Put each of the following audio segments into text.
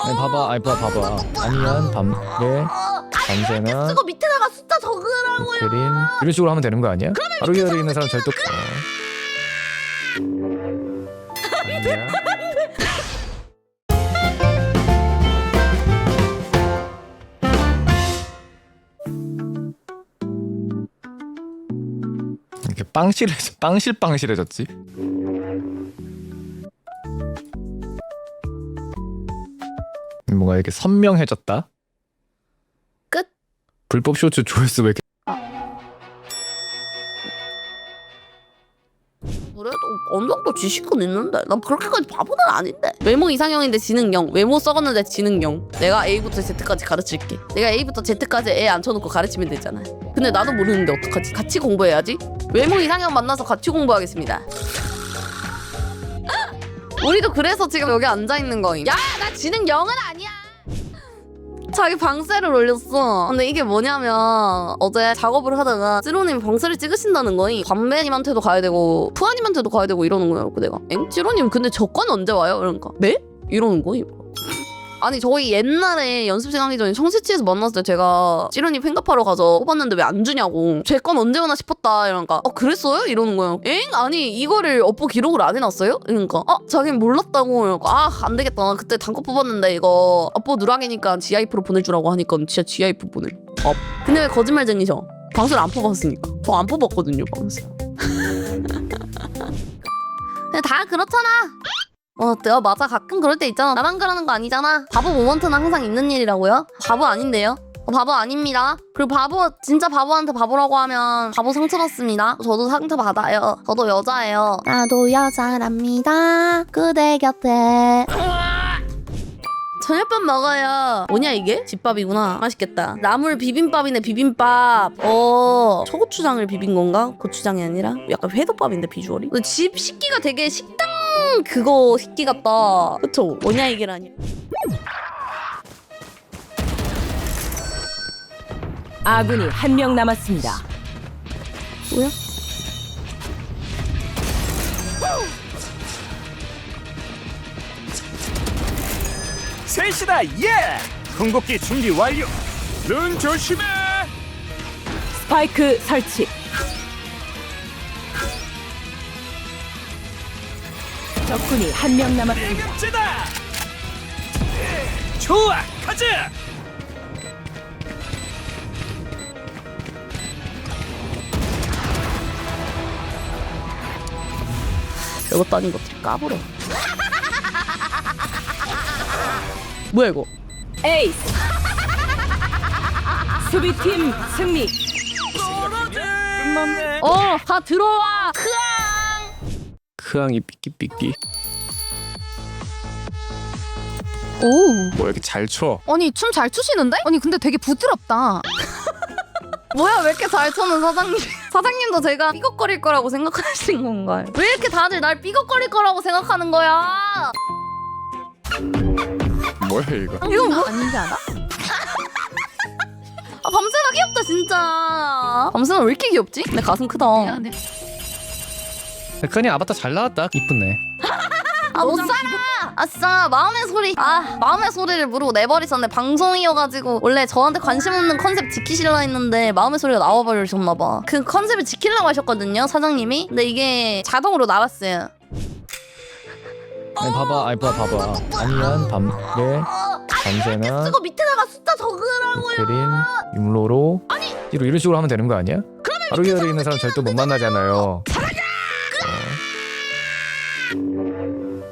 아니 봐봐. 아니 봐봐 봐봐. 아니면 밤에 밤새나 쓰고 밑에다가 숫자 적으라고요. 그린 이런 식으로 하면 되는 거 아니야? 하루 이틀 있는 사람 절대 없어 아니야? 이렇게 빵실해 빵실빵실해졌지 뭔가 이렇게 선명해졌다? 끝. 불법 쇼츠 조회수 왜 이렇게 그래도 어느 정도 지식은 있는데. 난 그렇게까지 바보는 아닌데. 외모 이상형인데 지능 0 외모 썩었는데 지능 0 내가 A부터 Z까지 가르칠게. 내가 A부터 Z까지 애 앉혀놓고 가르치면 되잖아. 근데 나도 모르는데 어떡하지? 같이 공부해야지. 외모 이상형 만나서 같이 공부하겠습니다. 우리도 그래서 지금 여기 앉아있는 거임. 야나 지능 0은 아니야 자기 방세를 올렸어. 근데 이게 뭐냐면 어제 작업을 하다가 찌로님 방세를 찍으신다는 거니 관배님한테도 가야 되고 푸아님한테도 가야 되고 이러는 거예요. 그 내가 엥 찌로님 근데 저건 언제 와요? 이러니까 네? 이러는 거임. 아니 저희 옛날에 연습생 하기 전에 청새치에서 만났을 때 제가 찌른이 팬카파로 가서 뽑았는데 왜 안 주냐고. 제 건 언제 오나 싶었다. 이러니까 어 그랬어요? 이러는 거예요. 엥? 아니 이거를 업보 기록을 안 해놨어요? 이러니까 어 자기는 몰랐다고. 이러니까 아안 되겠다. 나 그때 단거 뽑았는데 이거 업보 누락이니까 GI프로 보내주라고 하니까 진짜 GI프 보내. 업. 근데 왜 거짓말쟁이셔? 방수를 안 뽑았으니까. 저 안 뽑았거든요 방수 근데 다 그렇잖아 어, 내가 맞아. 가끔 그럴 때 있잖아. 나만 그러는 거 아니잖아. 바보 모먼트는 항상 있는 일이라고요? 바보 아닌데요? 어, 바보 아닙니다. 그리고 바보, 진짜 바보한테 바보라고 하면 바보 상처받습니다. 저도 상처 받아요. 저도 여자예요. 나도 여자랍니다. 그대 곁에. 저녁밥 먹어요. 뭐냐 이게? 집밥이구나. 맛있겠다. 나물 비빔밥이네 비빔밥. 어 초고추장을 비빈 건가? 고추장이 아니라 약간 회덮밥인데 비주얼이. 집 식기가 되게 식당 그거 식기 같다. 그쵸? 뭐냐 이게라니. 아군이 한 명 남았습니다. 뭐야? 셋이다 예! 궁극기 준비 완료 눈 조심해 스파이크 설치. 적군이 한 명 남았습니다. 대급제다 좋아 가자 별것도 아닌 것들 까불어. 뭐야 이거? 에이스. 수비팀 승리. 끝났네 어, 다 들어와. 크앙이 삐끼삐끼 오. 뭐 이렇게 잘쳐 아니 춤 잘 추시는데? 아니 근데 되게 부드럽다. 뭐야 왜 이렇게 잘 쳐는 사장님? 사장님도 제가 삐걱거릴 거라고 생각하신 건가요? 왜 이렇게 다들 날 삐걱거릴 거라고 생각하는 거야? 뭐야 이거 이건 뭐? 아니지 않아? 아, 밤새나 귀엽다 진짜. 밤새나 왜 이렇게 귀엽지? 내 가슴 크다. 미안해. 크니 아바타 잘 나왔다 이쁘네 아 못 살아. 아싸 마음의 소리. 아 마음의 소리를 모르고 내버리셨네. 방송이어가지고 원래 저한테 관심 없는 컨셉 지키시려 했는데 마음의 소리가 나와버리셨나 봐. 그 컨셉을 지키려고 하셨거든요 사장님이. 근데 이게 자동으로 나왔어요. 아니 봐봐 아니 봐 봐 봐봐 아니면 밤에 밤새나 쓰고 밑에다가 숫자 적으라고요. 그린 융로로 이로 이런 식으로 하면 되는 거 아니야? 이틀 있는 사람 절대 못 만나잖아요 어.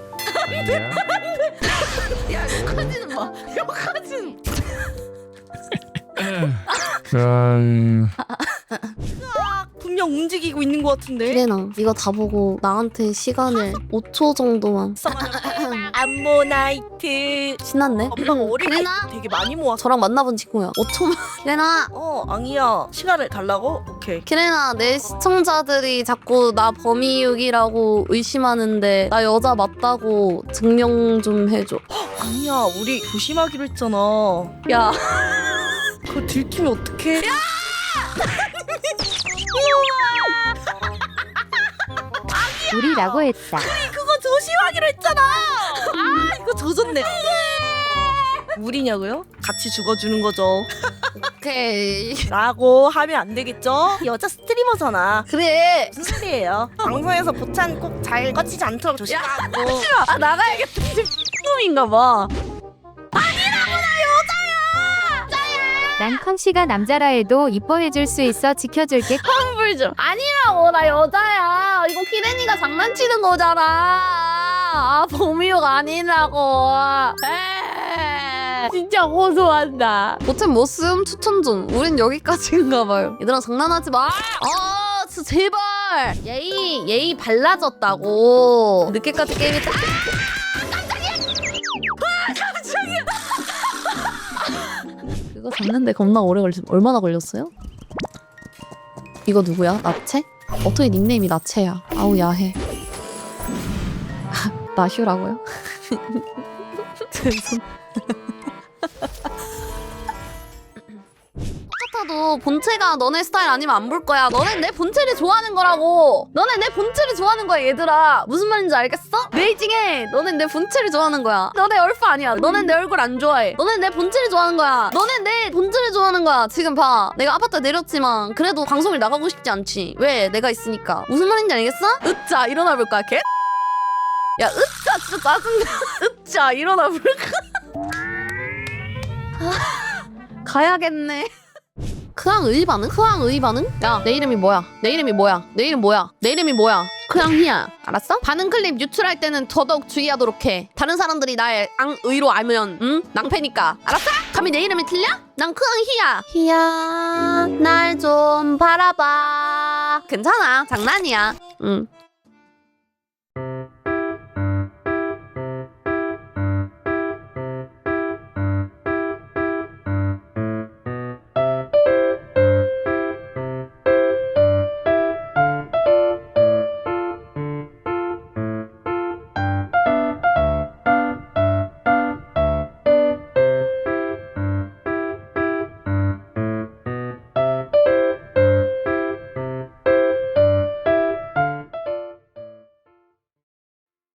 아니야? 욕하지는 마. 욕하지는. 음, 분명 움직이고 있는 것 같은데. 레나 이거 다 보고 나한테 시간을 5초 정도만. 암모나이트. 신났네. 엄마가 어릴 때 그래나? 되게 많이 모았어. 저랑 만나본 친구야. 5초만. 키레나, 어, 앙이야. 시간을 달라고? 오케이. 키레나, 내 시청자들이 자꾸 나 범이육이라고 의심하는데 나 여자 맞다고 증명 좀 해줘. 앙이야, 우리 조심하기로 했잖아. 야, 그거 들키면 어떡해? 우리라고 했다. 그거 조심하기로 했잖아. 아, 이거 조졌네. 물이냐고요? 같이 죽어주는 거죠. 오케이. 라고 하면 안 되겠죠? 여자 스트리머잖아. 그래. 무슨 소리예요? 방송에서 보찬 꼭 잘 꺼지지 않도록 조심하고. 아 나가야겠다. 놈인가 봐. 난 컨씨가 남자라 해도 이뻐해줄 수 있어 지켜줄게. 환불 좀. 아니라고 나 여자야. 이거 키레니가 장난치는 거잖아. 아 범이유가 아니라고. 에이, 진짜 호소한다. 보템 모습 추천 좀. 우린 여기까지인가 봐요. 얘들아 장난하지 마. 아 진짜 제발. 예의 예의 발라졌다고. 늦게까지 게임이 딱. 잡는데 겁나 오래 걸렸. 얼마나 걸렸어요? 이거 누구야? 나체? 어떻게 닉네임이 나체야? 아우 야해. 나휴라고요? 죄송. 똑같아도 본체가 너네 스타일 아니면 안 볼 거야. 너네 내 본체를 좋아하는 거라고. 너네 내 본체를 좋아하는 거야, 얘들아. 무슨 말인지 알겠어? 베이징해. 너네 내 본체를 좋아하는 거야. 너네 얼파 아니야. 너네 내 얼굴 안 좋아해. 너네 내 본체를 좋아하는 거야. 너네 내 본체를 좋아하는 거야. 지금 봐. 내가 아파트 내렸지만 그래도 방송을 나가고 싶지 않지. 왜? 내가 있으니까. 무슨 말인지 알겠어? 으짜 일어나 볼까, 걔? 야, 으짜 진짜 짜증나. 으짜 일어나 볼까? 아, 가야겠네. 크앙 의 반응? 크앙 의 반응? 야, 내 이름이 뭐야? 내 이름이 뭐야? 내 이름 뭐야? 내 이름이 뭐야? 크앙희야. 알았어? 반응 클립 유출할 때는 더더욱 주의하도록 해. 다른 사람들이 날 앙의로 알면, 응? 낭패니까. 알았어? 감히 내 이름이 틀려? 난 크앙희야. 희야, 날 좀 바라봐. 괜찮아. 장난이야. 응.